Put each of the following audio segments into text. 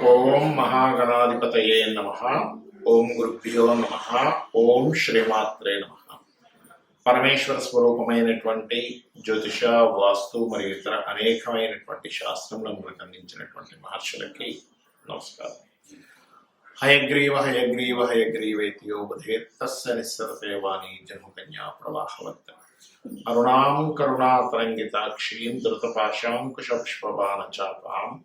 ఓం మహాగణాధిపతయే నమ. ఓం గురుభ్యో నమ. ఓం శ్రీమాత్రే నమ. పరమేశ్వర స్వరూపమైనటువంటి జ్యోతిష వాస్తు మరియు ఇతర అనేకమైనటువంటి శాస్త్రంలో మనకు అందించినటువంటి మహర్షులకి నమస్కారం. హయగ్రీవ హయగ్రీవ హయగ్రీవేతియో బధేత్ తస్య నిస్సరతే వాణి జన్మకన్యా ప్రవాహవత్. అరుణాం కరుణాతరంగితాక్షీం ధృతపాశాం కుశపుష్పబాణచాపాం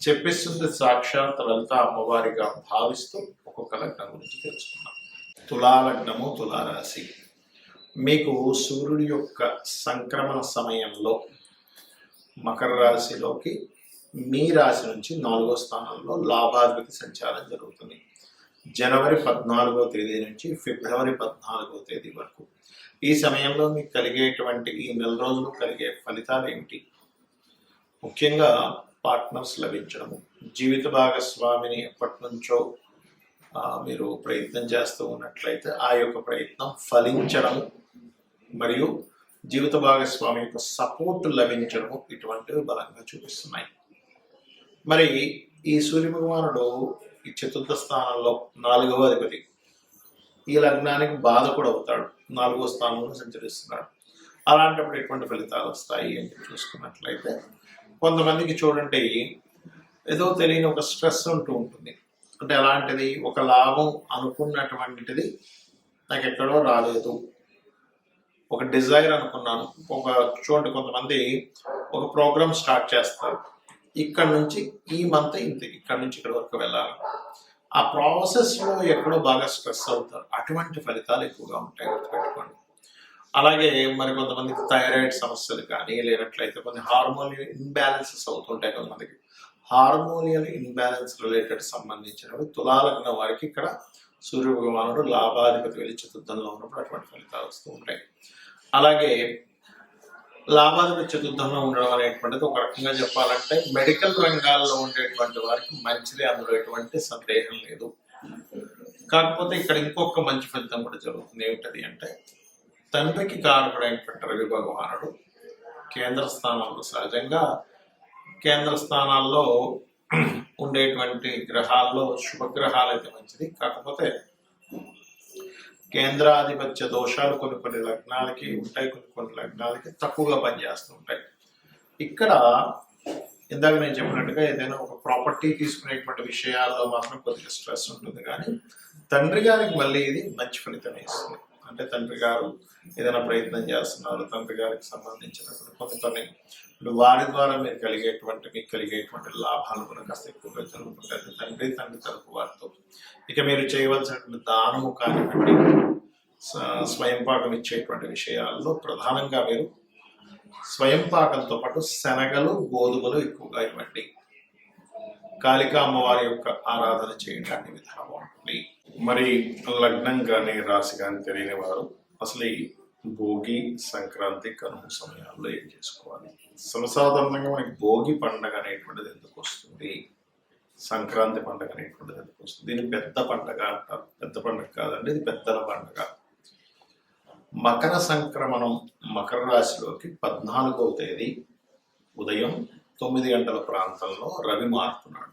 చెప్పిస్తుంది సాక్షాత్ లలిత అమ్మవారిగా భావిస్తూ ఒక్కొక్క లగ్నం గురించి తెలుసుకున్నాం తులాలగ్నము తులారాశి. మీకు సూర్యుడి యొక్క సంక్రమణ సమయంలో మకర రాశిలోకి మీ రాశి నుంచి నాలుగో స్థానంలో లాభాధిపతి సంచారం జరుగుతుంది. జనవరి పద్నాలుగో తేదీ నుంచి ఫిబ్రవరి పద్నాలుగో తేదీ వరకు. ఈ సమయంలో మీకు కలిగేటువంటి ఈ నెల రోజులు కలిగే ఫలితాలు ఏమిటి? ముఖ్యంగా పార్ట్నర్స్ లభించడము. జీవిత భాగస్వామిని ఎప్పటి నుంచో మీరు ప్రయత్నం చేస్తూ ఉన్నట్లయితే ఆ యొక్క ప్రయత్నం ఫలించడం మరియు జీవిత భాగస్వామి యొక్క సపోర్ట్ లభించడము ఇటువంటివి బలంగా చూపిస్తున్నాయి. మరి ఈ సూర్యభగవానుడు ఈ చతుర్థ స్థానంలో నాలుగవ అధిపతి. ఈ లగ్నానికి బాధ కూడా అవుతాడు. నాలుగో స్థానంలో సంచరిస్తున్నాడు. అలాంటప్పుడు ఎటువంటి ఫలితాలు వస్తాయి అని చూసుకున్నట్లయితే కొంతమందికి చూడండి ఏదో తెలియని ఒక స్ట్రెస్ ఉంటూ ఉంటుంది. అంటే అలాంటిది ఒక లాభం అనుకున్నటువంటిది నాకు ఎక్కడో రాలేదు. ఒక డిజైర్ అనుకున్నాను. ఒక చూడండి కొంతమంది ఒక ప్రోగ్రామ్ స్టార్ట్ చేస్తారు. ఇక్కడ నుంచి ఈ మంత్ ఇంత ఇక్కడ నుంచి ఇక్కడ వరకు వెళ్ళాలి. ఆ ప్రాసెస్లో ఎక్కడో బాగా స్ట్రెస్ అవుతారు. అటువంటి ఫలితాలు ఎక్కువగా ఉంటాయి గుర్తుపెట్టుకోండి. అలాగే మరి కొంతమందికి థైరాయిడ్ సమస్యలు కానీ లేనట్లయితే కొన్ని హార్మోనియల్ ఇన్బ్యాలెన్సెస్ అవుతుంటాయి కొంతమందికి. హార్మోనియల్ ఇన్బ్యాలెన్స్ రిలేటెడ్ సంబంధించినవి తులాలగ్న వారికి ఇక్కడ సూర్య భగవానుడు లాభాధిపతి వెళ్ళి చతుర్థంలో ఉన్నప్పుడు అటువంటి ఫలితాలు వస్తూ ఉంటాయి. అలాగే లాభాధిపతి చతుర్థంలో ఉండడం అనేటువంటిది ఒక రకంగా చెప్పాలంటే మెడికల్ రంగాల్లో ఉండేటువంటి వారికి మంచిది అందులో ఎటువంటి సందేహం లేదు. కాకపోతే ఇక్కడ ఇంకొక మంచి ఫలితం కూడా జరుగుతుంది. ఏమిటది అంటే తండ్రికి కారకుడైనటువంటి రవి భగవానుడు కేంద్ర స్థానంలో సహజంగా కేంద్ర స్థానాల్లో ఉండేటువంటి గ్రహాల్లో శుభగ్రహాలు అయితే మంచిది. కాకపోతే కేంద్రాధిపత్య దోషాలు కొన్ని కొన్ని లగ్నాలకి ఉంటాయి కొన్ని కొన్ని లగ్నాలకి తక్కువగా పనిచేస్తూ ఉంటాయి. ఇక్కడ ఇందాక నేను చెప్పినట్టుగా ఏదైనా ఒక ప్రాపర్టీ తీసుకునేటువంటి విషయాల్లో మాత్రం కొద్దిగా స్ట్రెస్ ఉంటుంది. కానీ తండ్రి గారికి మళ్ళీ ఇది మంచి ఫలితం ఇస్తుంది. అంటే తండ్రి గారు ఏదైనా ప్రయత్నం చేస్తున్నారు. తండ్రి గారికి సంబంధించినటువంటి కొన్ని కొన్ని వారి ద్వారా మీరు కలిగేటువంటి మీకు కలిగేటువంటి లాభాలు కూడా కాస్త ఎక్కువగా జరుగుతుంటాయి. తండ్రి తండ్రి తరపు వారితో ఇక మీరు చేయవలసినటువంటి దానము కానివ్వండి స్వయం పాకం ఇచ్చేటువంటి విషయాల్లో ప్రధానంగా మీరు స్వయం పాకంతో పాటు శనగలు గోధుమలు ఎక్కువగా ఇవ్వండి. కాళికా అమ్మవారి యొక్క ఆరాధన చేయడానికి విధానం ఉంటుంది మరి లగ్నం కానీ రాశి కానీ తెలియని వారు అసలు ఈ భోగి సంక్రాంతి కనుమ సమయాల్లో ఏం చేసుకోవాలి? సర్వసాధారణంగా మనకి భోగి పండగ అనేటువంటిది ఎందుకు వస్తుంది? సంక్రాంతి పండగ అనేటువంటిది ఎందుకు వస్తుంది? దీన్ని పెద్ద పండగ అంటారు. పెద్ద పండగ కాదండి ఇది పెద్దల పండగ. మకర సంక్రమణం మకర రాశిలోకి పద్నాలుగవ తేదీ ఉదయం తొమ్మిది గంటల ప్రాంతంలో రవి మారుతున్నాడు.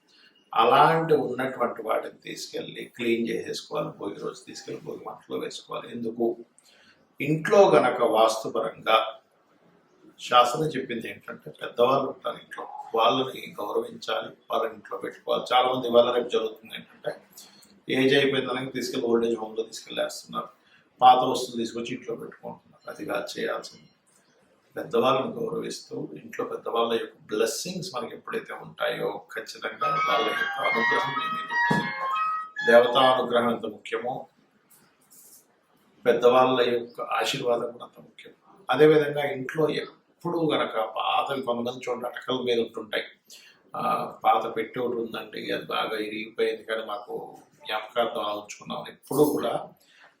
అలాంటి ఉన్నటువంటి వాటిని తీసుకెళ్ళి క్లీన్ చేసేసుకోవాలి భోగి రోజు తీసుకెళ్ళి భోగి మంటలో వేసుకోవాలి. ఎందుకు? ఇంట్లో గనక వాస్తుపరంగా శాస్త్రం చెప్పింది ఏంటంటే పెద్దవాళ్ళు ఉంటారు ఇంట్లో. వాళ్ళని గౌరవించాలి వాళ్ళని ఇంట్లో పెట్టుకోవాలి. చాలా మంది ఇవాళ రేపు జరుగుతుంది ఏంటంటే ఏజ్ అయిపోయిందని తీసుకెళ్ళి ఓల్డ్ ఏజ్ హోమ్లో తీసుకెళ్ళేస్తున్నారు. పాత వస్తువులు తీసుకొచ్చి ఇంట్లో పెట్టుకుంటున్నారు. అది కాదు చేయాల్సింది. పెద్దవాళ్ళని గౌరవిస్తూ ఇంట్లో పెద్దవాళ్ళ యొక్క బ్లెస్సింగ్స్ మనకి ఎప్పుడైతే ఉంటాయో ఖచ్చితంగా వాళ్ళ యొక్క అనుగ్రహం దేవతా అనుగ్రహం ఎంత ముఖ్యమో పెద్దవాళ్ళ యొక్క ఆశీర్వాదం కూడా అంత ముఖ్యం. అదేవిధంగా ఇంట్లో ఎప్పుడూ గనక పాతవి కొంతమంది చూడండి అటకల మీద ఉంటుంటాయి పాత పెట్టి ఒకటి ఉందండి అది బాగా ఇరిగిపోయింది కానీ మాకు జ్ఞాపకార్థం ఆలోచుకున్నాం ఉంచుకున్నాం ఎప్పుడూ కూడా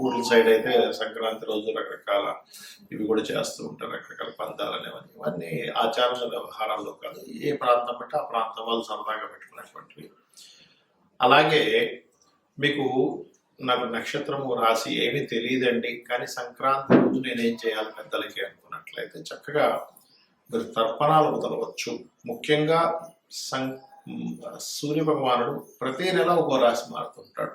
ఊర్ల సైడ్ అయితే సంక్రాంతి రోజు రకరకాల ఇవి కూడా చేస్తూ ఉంటారు రకరకాల పందాలు అనేవన్నీ. ఇవన్నీ ఆచారాల వ్యవహారాల్లో కాదు ఏ ప్రాంతం అంటే ఆ ప్రాంతం వాళ్ళు సరదాగా పెట్టుకునేటువంటివి. అలాగే మీకు నాకు నక్షత్రము రాసి ఏమీ తెలియదండి కానీ సంక్రాంతి రోజు నేనేం చేయాలి పెద్దలకి అనుకున్నట్లయితే చక్కగా మీరు తర్పణాలు వదలవచ్చు ముఖ్యంగా సం సూర్య భగవానుడు ప్రతి నెల ఒక్కో రాశి మారుతుంటాడు.